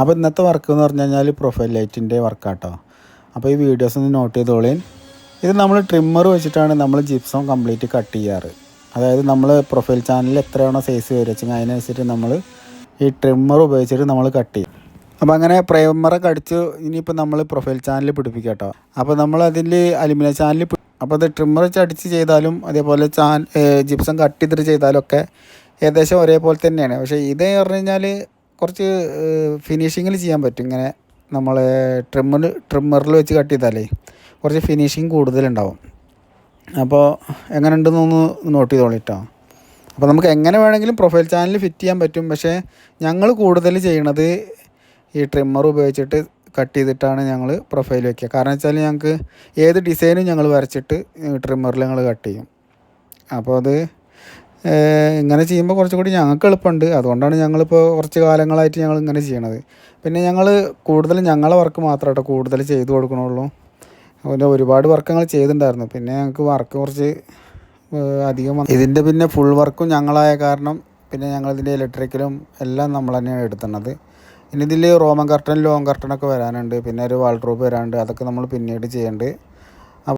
അപ്പോൾ ഇന്നത്തെ വർക്ക് എന്ന് പറഞ്ഞു കഴിഞ്ഞാൽ പ്രൊഫൈൽ ലൈറ്റിന്റെ വർക്കാട്ടോ അപ്പോൾ ഈ വീഡിയോസ് ഒന്ന് നോട്ട് ചെയ്തോളീൻ. ഇത് നമ്മൾ ട്രിമ്മർ വെച്ചിട്ടാണ് നമ്മൾ ജിപ്സം കംപ്ലീറ്റ് കട്ട് ചെയ്യാറ്. അതായത് നമ്മൾ പ്രൊഫൈൽ ചാനലിൽ എത്രയാണോ സൈസ് വരിക വെച്ചെങ്കിൽ അതിനനുസരിച്ച് നമ്മൾ ഈ ട്രിമ്മർ ഉപയോഗിച്ചിട്ട് നമ്മൾ കട്ട് ചെയ്യും. അപ്പോൾ അങ്ങനെ പ്രൈമറൊക്കെ അടിച്ച് ഇനിയിപ്പോൾ നമ്മൾ പ്രൊഫൈൽ ചാനൽ പിടിപ്പിക്കുക കേട്ടോ അപ്പോൾ നമ്മൾ അതിൽ അലുമിനിയം ചാനൽ അപ്പോൾ അത് ട്രിമ്മർ വെച്ച് അടിച്ച് ചെയ്താലും അതേപോലെ ചാൻ ജിപ്സം കട്ട് ചെയ്തിട്ട് ചെയ്താലും ഒക്കെ ഏകദേശം ഒരേപോലെ തന്നെയാണ്. പക്ഷേ ഇത് പറഞ്ഞു കഴിഞ്ഞാൽ കുറച്ച് ഫിനിഷിങ്ങിൽ ചെയ്യാൻ പറ്റും. ഇങ്ങനെ നമ്മൾ ട്രിമ്മർ ട്രിമ്മറിൽ വെച്ച് കട്ട് ചെയ്താലേ കുറച്ച് ഫിനിഷിങ് കൂടുതലുണ്ടാവും. അപ്പോൾ എങ്ങനെ ഉണ്ടെന്നൊന്ന് നോട്ട് ചെയ്തോളിട്ടോ അപ്പോൾ നമുക്ക് എങ്ങനെ വേണമെങ്കിലും പ്രൊഫൈൽ ചാനൽ ഫിറ്റ് ചെയ്യാൻ പറ്റും. പക്ഷേ ഞങ്ങൾ കൂടുതൽ ചെയ്യണത് ഈ ട്രിമ്മർ ഉപയോഗിച്ചിട്ട് കട്ട് ചെയ്തിട്ടാണ് ഞങ്ങൾ പ്രൊഫൈൽ വയ്ക്കുക കാരണം വെച്ചാൽ ഞങ്ങൾക്ക് ഏത് ഡിസൈനും ഞങ്ങൾ വരച്ചിട്ട് ട്രിമ്മറിൽ ഞങ്ങൾ കട്ട് ചെയ്യും. അപ്പോൾ അത് ഇങ്ങനെ ചെയ്യുമ്പോൾ കുറച്ചുകൂടി ഞങ്ങൾക്ക് എളുപ്പമുണ്ട്. അതുകൊണ്ടാണ് ഞങ്ങളിപ്പോൾ കുറച്ച് കാലങ്ങളായിട്ട് ഞങ്ങൾ ഇങ്ങനെ ചെയ്യണത്. പിന്നെ ഞങ്ങൾ കൂടുതൽ ഞങ്ങളെ വർക്ക് കേട്ടോ കൂടുതൽ ചെയ്തു കൊടുക്കണുള്ളൂ. പിന്നെ ഒരുപാട് വർക്ക് ഞങ്ങൾ ചെയ്തിട്ടുണ്ടായിരുന്നു. പിന്നെ ഞങ്ങൾക്ക് വർക്ക് കുറച്ച് അധികം. ഇതിന്റെ പിന്നെ ഫുൾ വർക്കും ഞങ്ങളായ കാരണം പിന്നെ ഞങ്ങളിതിന്റെ ഇലക്ട്രിക്കലും എല്ലാം നമ്മൾ തന്നെയാണ് എടുത്തുന്നത്. ഇനി ഇതിൽ റോമൻ കർട്ടൻ ലോങ് കർട്ടനൊക്കെ വരാനുണ്ട്. പിന്നെ ഒരു വാൾഡ്രോപ്പ് വരാനുണ്ട്. അതൊക്കെ നമ്മൾ പിന്നീട് ചെയ്യേണ്ടത്